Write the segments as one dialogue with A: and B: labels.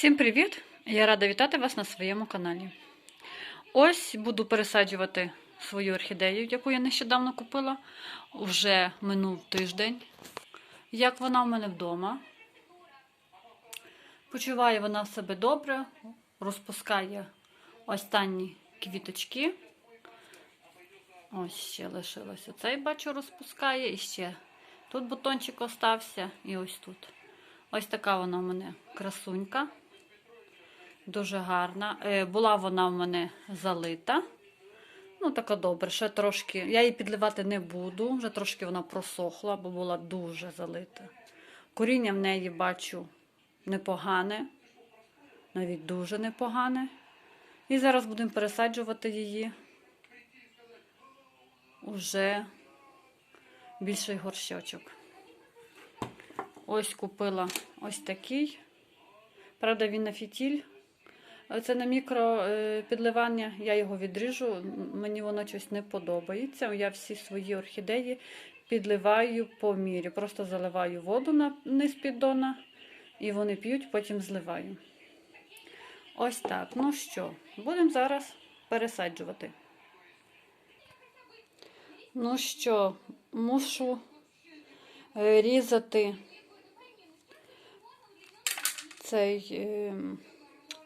A: Всім привіт! Я рада вітати вас на своєму каналі. Ось буду пересаджувати свою орхідею, яку я нещодавно купила. Вже минув тиждень. Як вона в мене вдома. Почуває вона себе добре, розпускає останні квіточки. Ось ще лишилося. Цей бачу розпускає і ще тут бутончик остався, і ось тут. Ось така вона в мене красунька. Дуже гарна. Е, Була вона в мене залита. Ну, така добре, ще трошки. Я її підливати не буду, вже трошки вона просохла, бо була дуже залита. Коріння в неї бачу непогане, навіть дуже непогане. І зараз будемо пересаджувати її уже більший горщочок. Ось купила ось такий. Правда, він на фітіль. Це на мікро е, підливання, я його відріжу, мені воно щось не подобається. Я всі свої орхідеї підливаю по мірі. Просто заливаю воду на низ піддона, і вони п'ють, потім зливаю. Ось так. Ну що, будемо зараз пересаджувати. Ну що, мушу е, різати цей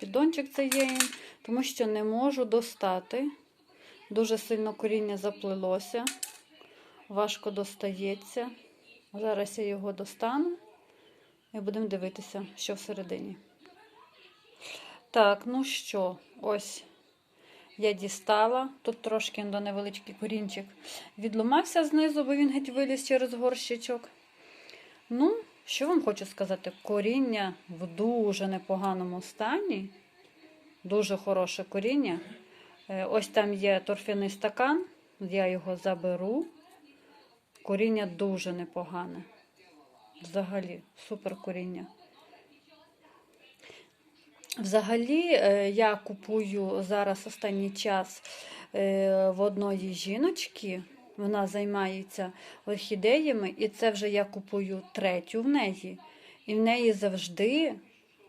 A: піддончик цієї, тому що не можу достати. Дуже сильно коріння заплилося, важко достається. Зараз я його достану і будемо дивитися, що всередині. Так, ну що, ось я дістала. Тут трошки до невеличкий корінчик відломався знизу, бо він геть виліз через горщичок. Ну, що вам хочу сказати? Коріння в дуже непоганому стані. Дуже хороше коріння. Е, Ось там є торфяний стакан, я його заберу. Коріння дуже непогане. Взагалі, супер коріння. Взагалі, е, я купую зараз останній час е, в одної жіночки. Вона займається орхідеями, і це вже я купую третю в неї. І в неї завжди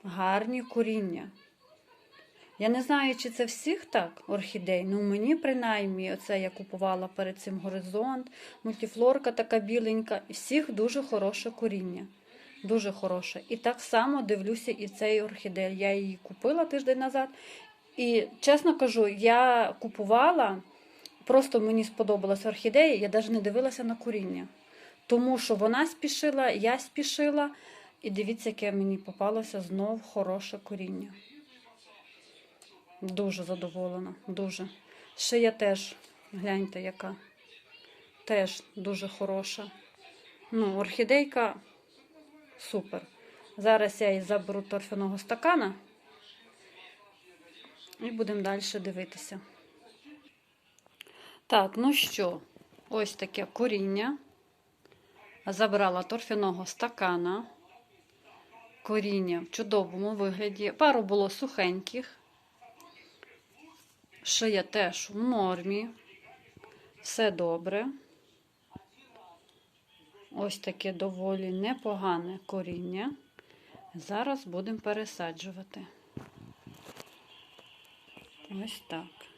A: гарні коріння. Я не знаю, чи це всіх так орхідей. Ну, мені принаймні, оце я купувала перед цим горизонт, мультифлорка така біленька, всіх дуже хороше коріння. Дуже хороше. І так само дивлюся і цей орхідей. Я її купила тиждень назад. І чесно кажу, я купувала. Просто мені сподобалася орхідея, я навіть не дивилася на коріння. Тому що вона спішила, я спішила, і дивіться, яке мені попалося знов хороше коріння. Дуже задоволена, дуже. Шия теж, гляньте, яка. Теж дуже хороша. Ну, орхідейка супер. Зараз я її заберу торфяного стакана і будемо далі дивитися. Так, ну що, ось таке коріння. Забрала торфяного стакана. Коріння в чудовому вигляді. Пару було сухеньких. Шия теж в нормі. Все добре. Ось таке доволі непогане коріння. Зараз будемо пересаджувати. Ось так.